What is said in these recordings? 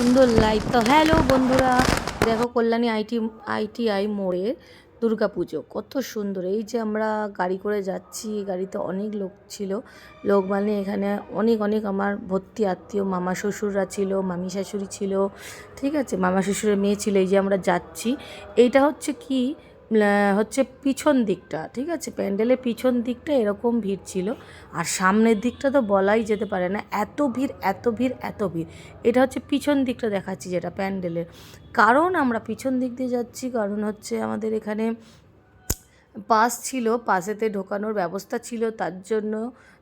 সুন্দর লাইট তো হ্যালো বন্ধুরা। দেখো কল্যাণী আইটি, আইটিআই মোড়ে দুর্গা পুজো, কত সুন্দর। এই যে আমরা গাড়ি করে যাচ্ছি গাড়িতে অনেক লোক ছিল। লোক মানে এখানে অনেক অনেক আমার ভর্তি আত্মীয়, মামা শ্বশুররা ছিল, মামি শাশুড়ি ছিল, ঠিক আছে? মামা শ্বশুরের মেয়ে ছিল, এই যে আমরা যাচ্ছি। এইটা হচ্ছে কি? হচ্ছে পিছন দিকটা, ঠিক আছে? প্যান্ডেলের পিছন দিকটা এরকম ভিড় ছিল। আর সামনের দিকটা তো বলাই যেতে পারে না। এত ভিড় এত ভিড় এত ভিড়। এটা হচ্ছে পিছন দিকটা দেখাচ্ছি যেটা প্যান্ডেলের। কারণ আমরা পিছন দিক দিয়ে যাচ্ছি, কারণ হচ্ছে আমাদের এখানে পাস ছিল, পাসেতে ঢোকানোর ব্যবস্থা ছিল, তার জন্য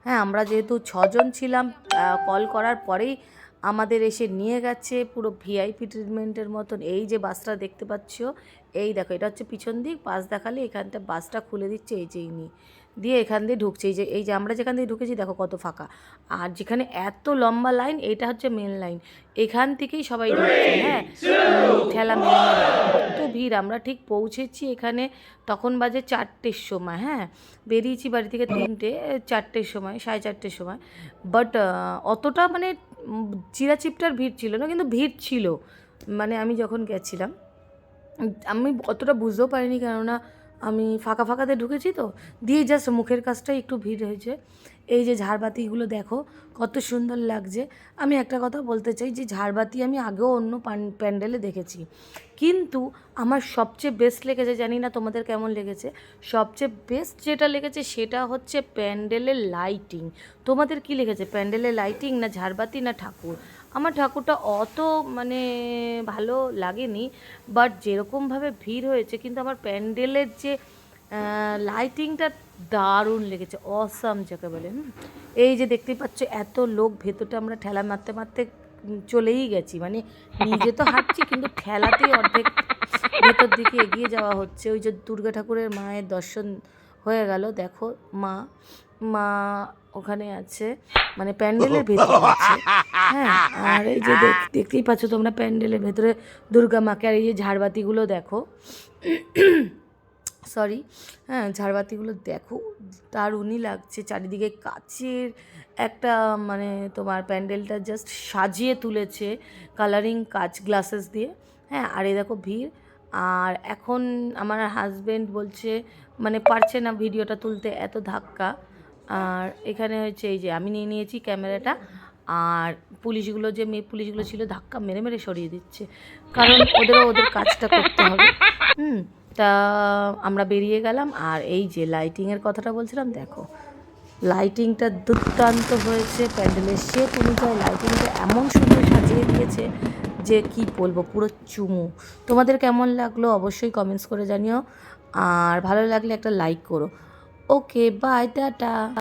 হ্যাঁ আমরা যেহেতু ছজন ছিলাম কল করার পরেই আমাদের এসে নিয়ে গেছে পুরো ভিআইপি ট্রিটমেন্টের মতন। এই যে বাসটা দেখতে পাচ্ছ, এই দেখো, এটা হচ্ছে পিছন দিক বাস দেখালে এখানটা বাসটা খুলে দিচ্ছে এই যে ইনি। দিয়ে এখান দিয়ে ঢুকছে, এই যে এই যে আমরা যেখান দিয়ে ঢুকেছি দেখো কত ফাঁকা। আর যেখানে এত লম্বা লাইন, এটা হচ্ছে মেন লাইন। এখান থেকেই সবাই ঢুকছে হ্যাঁ? ঠেলা মেরে কত ভিড়, আমরা ঠিক পৌঁছেছি এখানে তখন বাজে চারটের সময় হ্যাঁ? বেরিয়েছি বাড়ি থেকে তিনটে, চারটের সময়, সাড়ে চারটের সময়। বাট অতটা মানে চিরাচিপটার ভিড় ছিল না, কিন্তু ভিড় ছিল। মানে আমি যখন গেছিলাম, আমি অতটা বুঝতেও পারিনি কেননা আমি ফাঁকা ফাঁকাতে ঢুকেছি তো, দিয়ে জাস্ট মুখের কাজটাই একটু ভিড় হয়েছে। এই যে ঝাড়বাতিগুলো দেখো, কত সুন্দর লাগছে। আমি একটা কথা বলতে চাই যে ঝাড়বাতি আমি আগেও অন্য প্যান্ডেলে দেখেছি। কিন্তু আমার সবচেয়ে বেস্ট লেগেছে, জানি না তোমাদের কেমন লেগেছে, সবচেয়ে বেস্ট যেটা লেগেছে সেটা হচ্ছে প্যান্ডেলের লাইটিং তোমাদের কি লেগেছে, প্যান্ডেলের লাইটিং না ঝাড়বাতি না ঠাকুর? আমার ঠাকুরটা অত মানে ভালো লাগেনি বাট যেরকমভাবে ভিড় হয়েছে, কিন্তু আমার প্যান্ডেলের যে লাইটিংটা দারুণ লেগেছে অসাম যাকে বলে। এই যে দেখতেই পাচ্ছ, এত লোক ভেতরটা আমরা ঠেলা মারতে মারতে চলেই গেছি মানে নিজে তো হাঁটছি, কিন্তু ঠেলাতেই অর্ধেক ভেতর দিকে এগিয়ে যাওয়া হচ্ছে ওই যে দুর্গা ঠাকুরের মায়ের দর্শন হয়ে গেল, দেখো মা মা ওখানে আছে মানে প্যান্ডেলের ভেতরে আছে। হ্যাঁ আর এই যে দেখতেই পাচ্ছ তোমরা প্যান্ডেলের ভেতরে দুর্গা মাকে আর এই যে ঝাড়বাতিগুলো দেখো। সরি হ্যাঁ ঝাড়বাতিগুলো দেখো দারুণই লাগছে চারিদিকে কাচের একটা মানে তোমার প্যান্ডেলটা জাস্ট সাজিয়ে তুলেছে কালারিং কাচ গ্লাসেস দিয়ে। হ্যাঁ আর এই দেখো ভিড় আর এখন আমার হাজবেন্ড বলছে মানে পারছে না ভিডিওটা তুলতে এত ধাক্কা। আর এখানে হচ্ছে এই যে আমি নিয়ে নিয়েছি ক্যামেরাটা, আর পুলিশগুলো যে মেয়ে পুলিশগুলো ছিল ধাক্কা মেরে মেরে সরিয়ে দিচ্ছে। কারণ ওদেরও ওদের কাজটা করতে হবে। হুম, তা আমরা বেরিয়ে গেলাম, আর এই যে লাইটিংয়ের কথাটা বলছিলাম, দেখো। লাইটিংটা দুর্দান্ত হয়েছে প্যান্ডেলের শেপ অনুযায়ী লাইটিংটা এমন সুন্দর সাজিয়ে দিয়েছে যে কি বলব, পুরো চুমু। তোমাদের কেমন লাগল অবশ্যই কমেন্টস করে জানিও, আর ভালো লাগলে একটা লাইক করো। Okay bye tata.